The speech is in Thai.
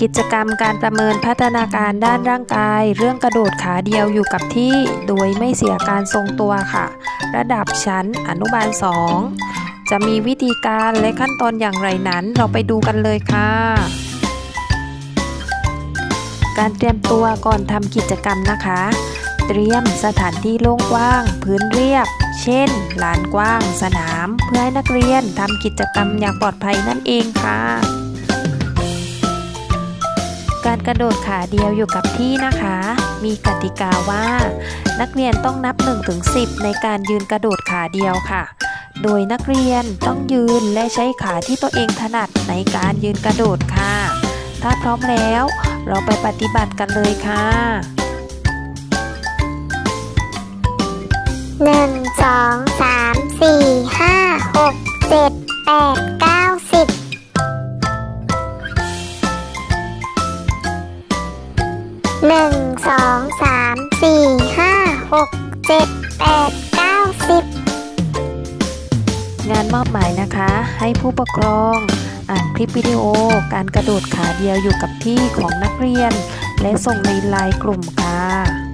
กิจกรรมการประเมินพัฒนาการด้านร่างกาย เรื่องกระโดดขาเดียวอยู่กับที่ โดยไม่เสียการทรงตัวค่ะ ระดับชั้นอนุบาล 2 จะมีวิธีการและขั้นตอนอย่างไรนั้นเราไปดูกันเลยค่ะ การเตรียมตัวก่อนทำกิจกรรมนะคะ เตรียมสถานที่โล่งกว้าง พื้นเรียบ เช่น ลานกว้าง สนาม เพื่อให้นักเรียนทำกิจกรรมอย่างปลอดภัยนั่นเองค่ะ การกระโดดขาเดียวอยู่กับที่นะคะ มีกติกาว่า นักเรียนต้องนับ 1-10 ในการยืนกระโดดขาเดียวค่ะ โดยนักเรียนต้องยืนและใช้ขาที่ตัวเองถนัดในการยืนกระโดดค่ะ ถ้าพร้อมแล้วเราไปปฏิบัติกันเลยค่ะหนึ่งสองสามสี่ห้าหกเจ็ดแปดเก้า หนึ่งสองสามสี่ห้าหกเจ็ดแปดเก้าสิบงานมอบหมายนะคะ ให้ผู้ปกครองอ่านคลิปวิดีโอ การกระโดดขาเดียวอยู่กับที่ของนักเรียน และส่งในไลน์กลุ่มค่ะ